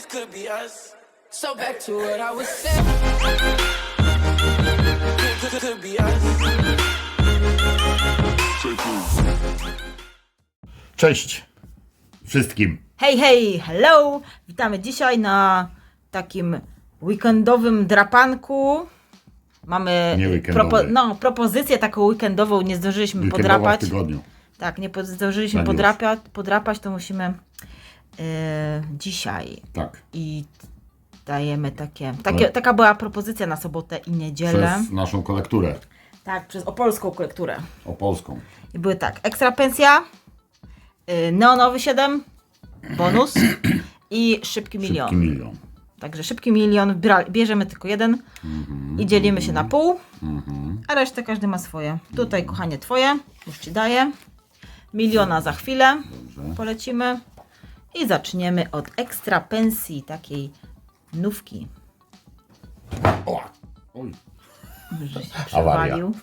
this could be us. So back to what I was saying. Could, could, could be us. Cześć wszystkim. Hej, hej, hello! Witamy dzisiaj na takim weekendowym drapanku. Mamy Nie weekendowy. no, propozycję taką weekendową, nie zdążyliśmy Weekendowa w podrapać. tygodniu. Tak, nie zdążyliśmy Tak podrapać, podrapać, to musimy e, dzisiaj. Tak. I dajemy takie, takie. Ale- Taka była propozycja na sobotę i niedzielę. Przez naszą kolekturę Tak, przez opolską kolekturę. opolską. I były tak, ekstra pensja, y, neonowy 7, bonus i szybki milion. Szybki milion. Także szybki milion, bierzemy tylko jeden i dzielimy się na pół, a resztę każdy ma swoje. Tutaj, kochanie, twoje, już ci daję. Miliona za chwilę Dobrze. polecimy i zaczniemy od ekstra pensji, takiej nówki. O! Oj. Że się przewalił.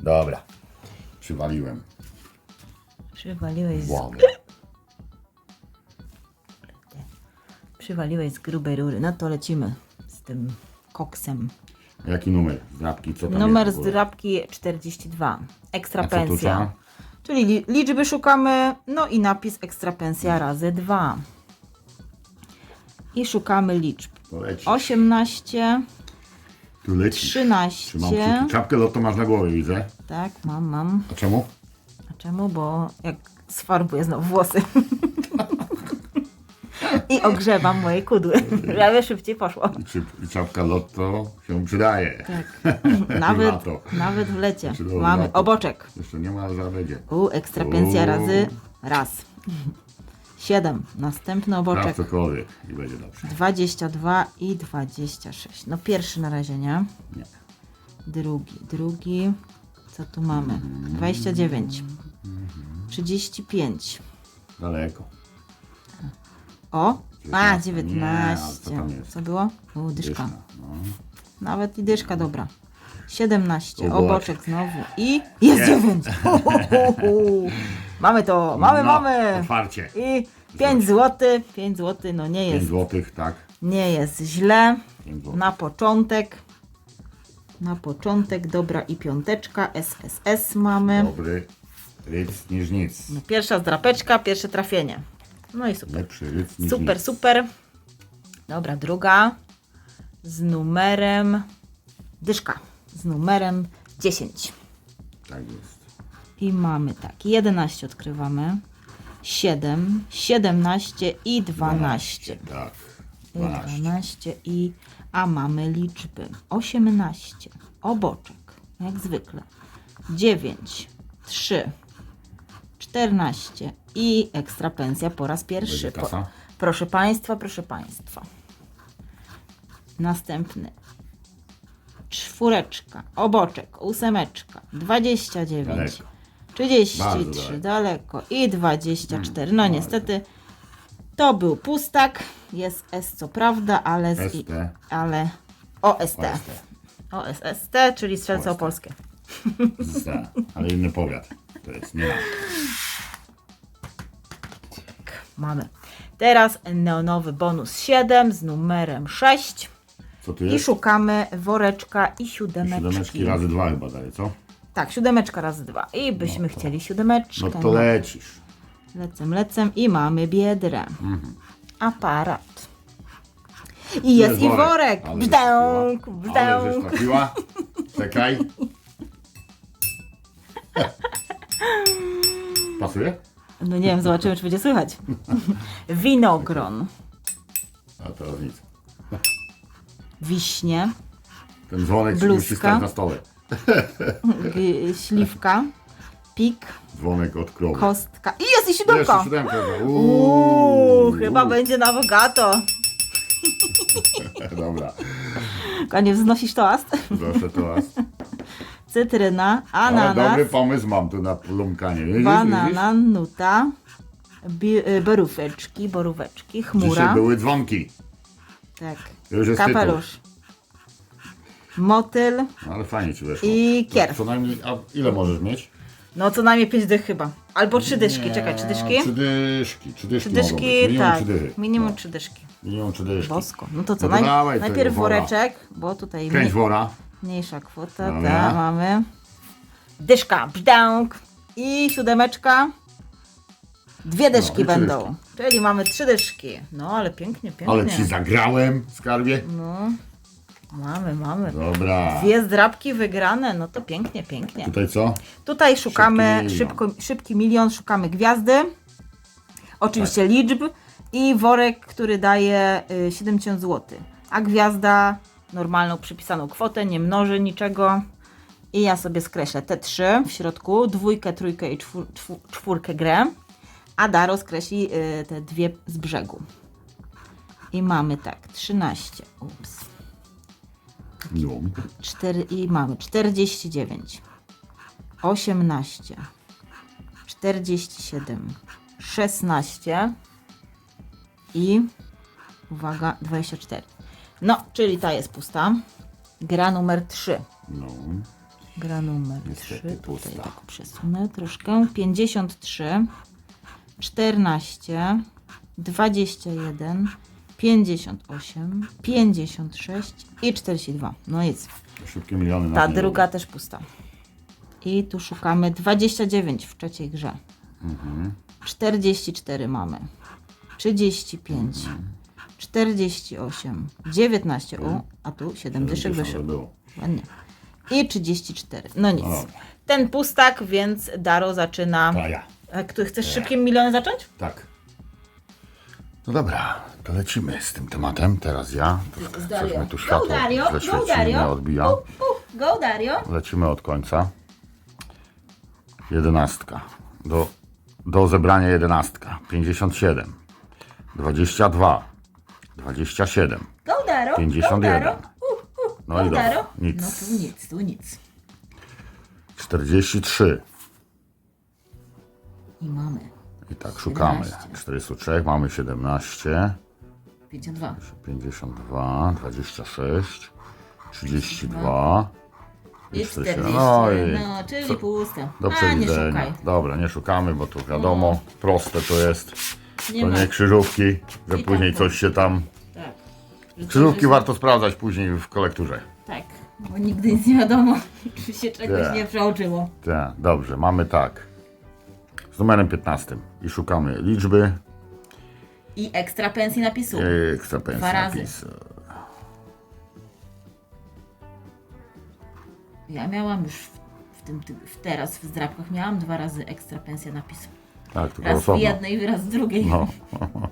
Dobra. Przywaliłem. Przywaliłeś z, Wow. przywaliłeś z grubej rury. No to lecimy z tym koksem. Jaki numer? Zdrabki, co tam Numer jest w ogóle? zdrabki 42. Ekstra A co tu pensja. trzeba? Czyli li- liczby szukamy, no i napis ekstra pensja razy 2. I szukamy liczb. To leci. 18, Tu leci. 13. Trzymam kciuki. Czapkę lotto masz na głowie, widzę. Tak, mam, mam. A czemu? A czemu? Bo jak sfarbuję znowu włosy. I ogrzewam moje kudły, żeby szybciej poszło. I, czapka lotto się przydaje. Tak. Nawet, lato. nawet w lecie. Mamy lato. oboczek. Jeszcze nie ma, ale będzie. U, ekstra pensja U. razy raz. 7. Następny oboczek. cokolwiek i będzie dobrze. 22 i 26. No pierwszy na razie, nie? Nie. Drugi, drugi. Co tu mamy? 29. 35. Daleko. O! A, 19. 19. Nie, a co tam jest? Co było? U, dyszka. Dyszka. No. Nawet i dyszka, dobra. 17. Oboczek. Oboczek znowu. I jest Jest. 9. Mamy to, mamy, No, mamy. Otwarcie. I 5 zł. 5 zł, no nie 5 jest, złotych, tak. nie jest źle. 5 złotych. Na początek. Na początek, dobra i piąteczka, SSS mamy. Dobry ryc niż nic. No, Pierwsza zdrapeczka, pierwsze trafienie. No i super. Lepszy ryc niż Super, nic. super. Dobra, druga. Z numerem. Dyszka. Z numerem 10. Tak jest. I mamy tak. 11 odkrywamy. 7, 17 i 12. Tak. I 12. 12 i. A mamy liczby 18. Oboczek, jak zwykle. 9, 3, 14 i ekstra pensja po raz pierwszy. Po, proszę Państwa, proszę Państwa. Następny. Czwóreczka, oboczek, ósemeczka, 29, Daleko. 33, Bardzo daleko. daleko. i 24. No bardzo. niestety to był pustak. Jest S co prawda, ale z, ST. ale OST. OST. OSST, czyli strzelce opolskie. Z, ale inny powiat. To jest nie nasz. Mamy. Teraz neonowy bonus 7 z numerem 6 Co tu i jest? szukamy woreczka i siódemeczki. Siódemeczki razy dwa chyba daje, co? Tak, siódemeczka razy dwa. I byśmy No to- chcieli siódemeczkę. No to lecisz. Lecem, lecem i mamy biedrę. Aparat. I jest i worek. Ale żeś Brzdęk, trafiła. Ale żeś brzdęk. trafiła. Czekaj. Pasuje? No nie wiem, zobaczymy, czy będzie słychać. Winogron, A teraz nic. wiśnie, Ten dzwonek Bluzka. musi stać na stole. g- śliwka, pik, Dzwonek od krowy. kostka. I jest i Jeszcze siódemka. siódemkę. Uuu, chyba będzie na bogato. Dobra, Konie, wznosisz toast? proszę teraz. Cytryna, Ale ananas, dobry pomysł mam tu na plumkanie. Widzisz, banana, nuta, bi- y, boróweczki, boróweczki? Dzisiaj chmura. były dzwonki. Tak. Już jest Kapelusz. Motyl No, ale fajnie ci weszło. i kierw. Co najmniej, a ile możesz mieć? No co najmniej 5 dych chyba. Albo 3 dyszki, czekaj, 3 no, dyszki? Trzy dyszki, trzy dyszki, Trzy mogą być. dyszki, Minimum tak. trzy dychy. Minimum No, 3 dyszki. minimum trzy dyszki. Bosko. No to co, No to naj... dawaj najpierw tego wora. woreczek, bo tutaj mniej, wora. Mniejsza kwota, Dobra. ta mamy. Dyszka, brzdąk i siódemeczka. Dwie dyszki No i trzy będą. Czyli mamy trzy dyszki. No ale pięknie, pięknie. Ale ci zagrałem, skarbie. No, mamy, mamy. Dobra. Dwie zdrabki wygrane, no to pięknie, pięknie. Tutaj co? Tutaj szukamy Szybki szybko, szybki milion, szukamy gwiazdy, oczywiście liczb i worek, który daje y, 70 zł. A gwiazda normalną przypisaną kwotę, nie mnoży niczego. I ja sobie skreślę te trzy w środku, dwójkę, trójkę i czwór, czwór, czwórkę grę, a Daro skreśli y, te dwie z brzegu. I mamy tak, 13, ups, No. 4 i mamy 49, 18, 47, 16 i uwaga 24. No, czyli ta jest pusta. Gra numer 3. No. Gra numer Niestety 3. Tutaj tak przesunę troszkę. 53, 14, 21, 58, 56 i 42. No jest. Szybkie miliony Ta druga robię. też pusta. I tu szukamy 29 w trzeciej grze. Mhm. 44 mamy. 35. 48. 19. O, a tu 7 dyszek 70 wyszło. było. Ładnie. I 34. No nic. No. Ten pustak, więc Daro zaczyna. To ja. A chcesz szybkim milionem zacząć? Tak. No dobra, to lecimy z tym tematem. Teraz ja. Troszkę Dario. coś mi tu światło Dario, go Dario. odbija. Uh, uh, go Dario. Lecimy od końca. Jedenastka. Do, do zebrania jedenastka. 57. 22. 27. Go Daro. 51. Go Daro. Uh, uh, No i dobra, nic. No tu nic, tu nic. 43. I mamy I tak szukamy. 17. 43. Mamy 17. 52. 52. 26. 32. I 47. 40. No i No, czyli puste. do A, nie przewidzenia. Dobra, nie szukamy, bo to wiadomo, proste to jest. Nie To ma. nie krzyżówki, że I później tak, coś się tam... Krzyżówki warto sprawdzać później w kolekturze. Tak, bo nigdy nic nie wiadomo, czy się czegoś Tak. nie przeoczyło. Tak, dobrze, mamy tak. Z numerem 15 i szukamy liczby I ekstra pensji napisu. ekstra pensji Dwa razy. napis. Ja miałam już w, w tym, ty- w teraz w zdrabkach miałam dwa razy ekstra pensja napisu. Tak, tylko Raz w osobno. jednej, raz w drugiej. No.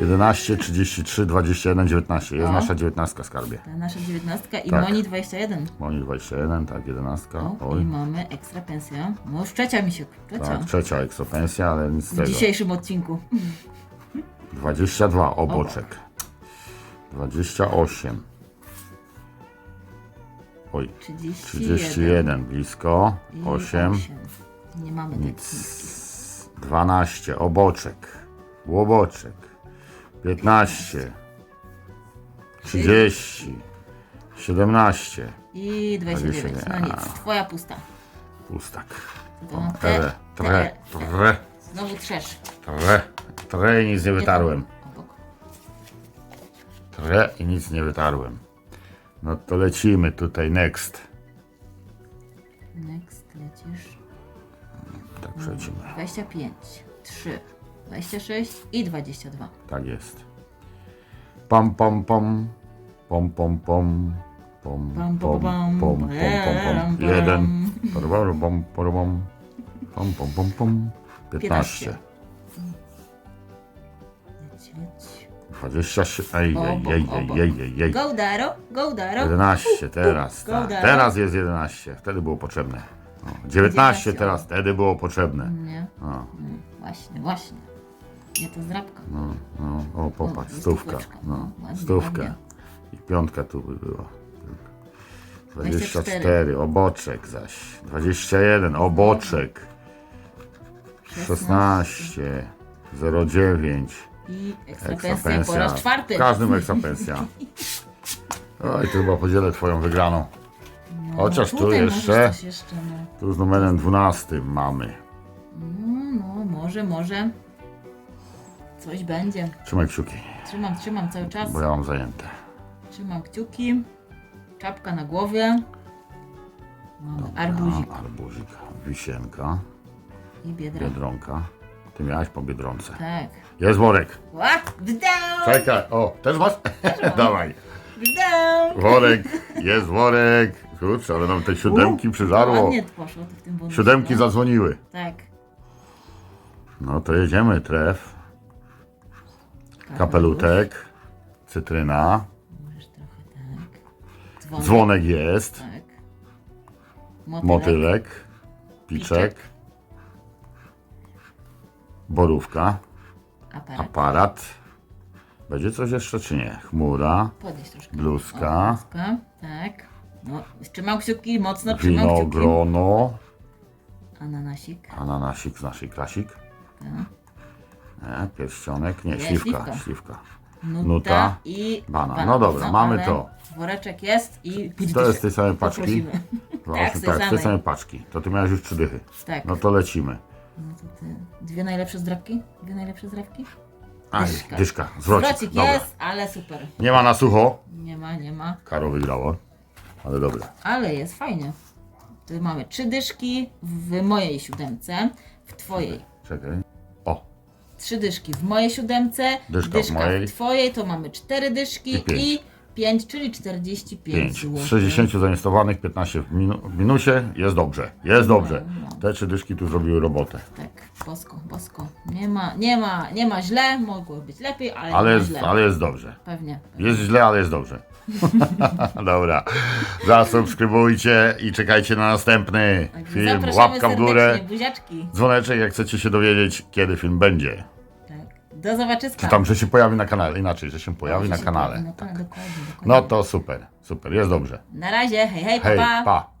11, 33, 21, 19. Jest No. nasza 19 skarbie. Ta nasza dziewiętnastka i Tak. Moni 21. Moni 21, tak, 11. O, Oj. i mamy ekstra pensja. No już trzecia mi się, trzecia. Tak, trzecia eksopensja, ale nic z w tego. dzisiejszym odcinku. 22, oboczek. 28. Oj, 31. 31, blisko. I 8, osiem. Nie mamy nic. nic. 12, oboczek. Łoboczek. 15. 30. 17. I 29. No 29. nic, twoja pusta. Pustak. To Tre, tre, tre, Znowu trzesz. tre. Tre i nic nie wytarłem. Obok. Tre i nic nie wytarłem. No to lecimy tutaj next. Next lecisz. Tak przelecimy. 25, 3, 26 i 22. Tak jest. Pom pom pom. Pom pom pom. Pom Pam, pom pam, pom pam, pom pom pam, pom. Jeden. Pom pom pom pom. Pom pom pom pom. 15. Leć, leć. 27. Ej, ej, ej, obok. ej, ej, ej. Go Daro, go Daro. 11 teraz. Go Tak. Daro. Teraz jest 11. Wtedy było potrzebne. O, 19 19, teraz. Wtedy było potrzebne. Nie, O, mm, właśnie, właśnie. Nie to zdrabka. no, no, o popatrz, jest stówka. stóweczka. No, Ładnie, stówkę. ładnie. I piątka tu by była. 24. 24, oboczek zaś. 21, oboczek. 16, 09. I ekstra Ekstra pensja po raz czwarty. W każdym ekstra pensja. Oj, to chyba podzielę twoją wygraną. No, No, Chociaż tu tutaj jeszcze- coś jeszcze no. Tu z numerem 12 mamy. no, no, może, może. Coś będzie. Trzymaj kciuki, Trzymam, trzymam cały czas. bo ja mam zajęte. Trzymam kciuki. Czapka na głowie. Mamy arbuzik A, arbuzik, wisienka, i biedra. biedronka. Ty miałaś po biedronce. Tak. Jest worek. Ła, w down, Czekaj, o, też masz? Dawaj. w down. Worek, jest worek. Kurczę, ale nam te siódemki przyżarło. Ładnie poszło w tym bonusie. Siódemki no. zadzwoniły. Tak. No to jedziemy, tref. Kapelutek, cytryna, Możesz trochę tak. Dzwonek. dzwonek jest, Tak. Motylek. motylek, piczek, Piczek. borówka, Aparat. aparat. Będzie coś jeszcze czy nie? Chmura, Podnieś troszkę. Bluzka. O, bluzka. Tak. No, trzymam kciuki, mocno trzymam kciuki. winogrono, Ananasik. ananasik z naszej klasik. Tak. Nie, pierścionek, nie, Nie, śliwka, śliwka. śliwka. Nuta, Nuta. i Banan. No dobra, mamy to. Woreczek jest i To jest z tej samej paczki? Właśnie z tej tak, z tej samej. samej paczki. To ty miałeś już trzy dychy. Tak. No to lecimy. No to ty. Dwie najlepsze zdrabki? Dwie najlepsze zdrabki? Aj, Dyszka. dyszka, zwrocik. Zwrocik Dobra. jest, ale super. Nie ma na sucho. Nie ma, nie ma. Karo wygrało. Ale dobra. Ale jest fajnie. Tu mamy trzy dyszki w mojej siódemce, w twojej. Czekaj. Trzy dyszki w mojej siódemce, Dyszka w mojej. w twojej, to mamy cztery dyszki I pięć. i pięć, czyli 45 5. zł. Z 60 zainwestowanych, 15 w, minu w minusie. Jest dobrze. Jest dobrze. no. Te trzy dyszki tu zrobiły robotę. Tak, bosko, bosko. Nie ma, nie ma, nie ma źle, mogło być lepiej, ale, Ale nie ma jest, źle. ale jest dobrze. Pewnie. Jest źle, ale jest dobrze. Dobra. Zasubskrybujcie i czekajcie na następny Także film. zapraszamy Łapka w górę. Buziaczki. Dzwoneczek, jak chcecie się dowiedzieć, kiedy film będzie. Do zobaczyska. Czy tam, że się pojawi na kanale. Inaczej, że się pojawi na kanale. No, tak, dokładnie, dokładnie. No to super, super, jest dobrze. Na razie, hej, hej, pa, Hej, pa. pa.